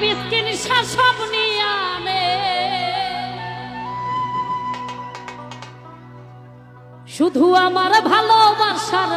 মিসকিন শাসব নিয়ানে শুধু আমার ভালোবাসার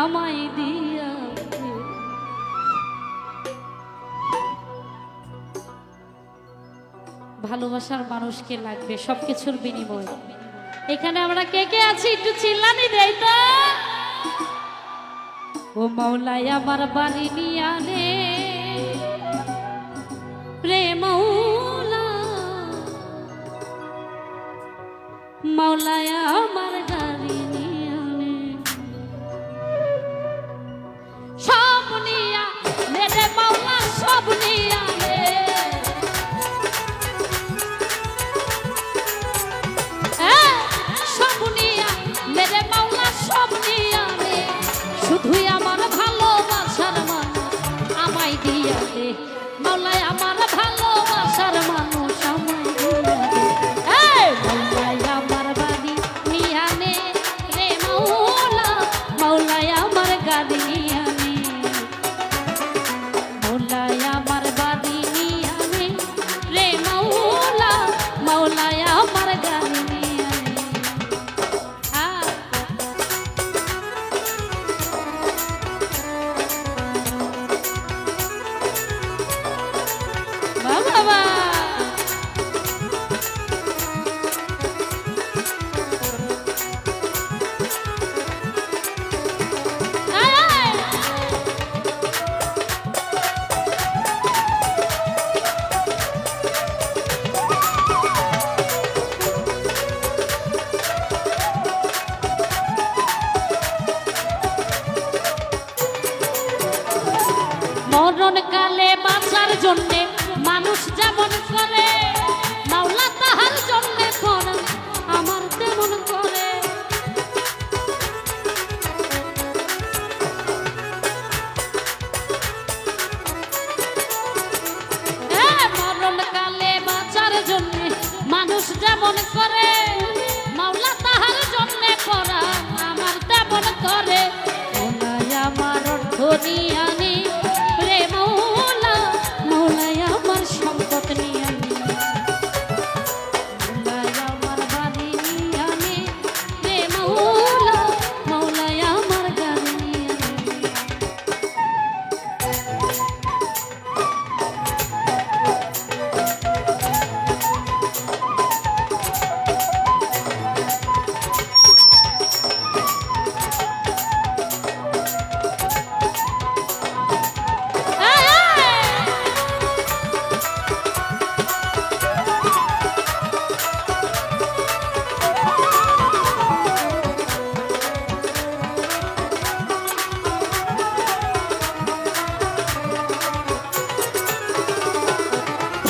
আমায় দিয়া ভালোবাসার মানুষকে লাগবে সবকিছুর বিনিময়। এখানে আমরা কে কে আছি? একটু চিল্লানি দেয় তো। ও মৌলায় আমার বাড়ি নিয়ে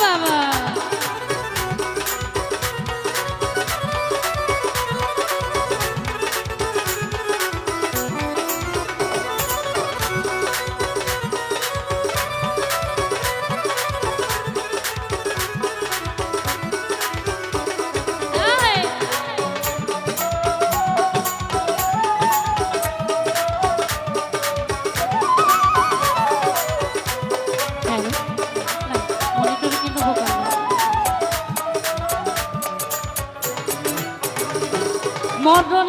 বাবা মরণ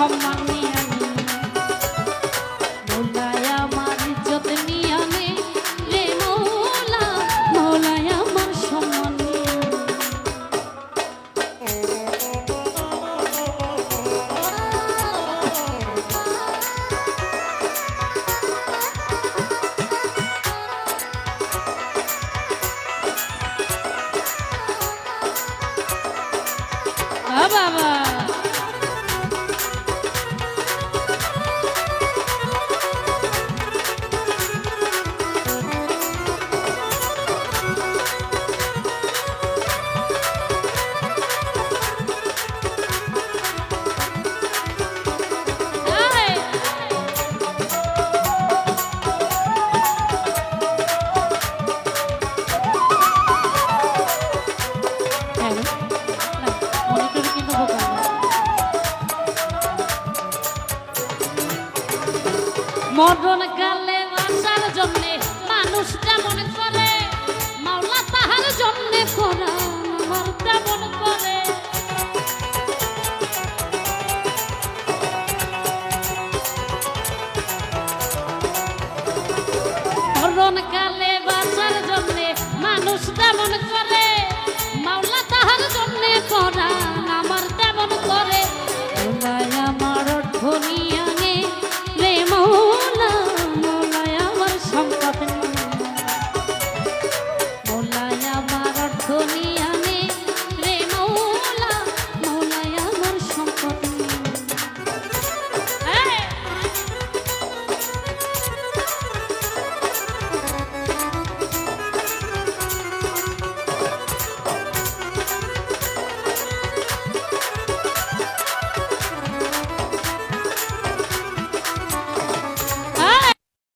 সম্মান মরণ কালে বাঁচার জন্যে মানুষ যেমন করে মাওলা তাহার জন্যে করা তেমন করে। মরণ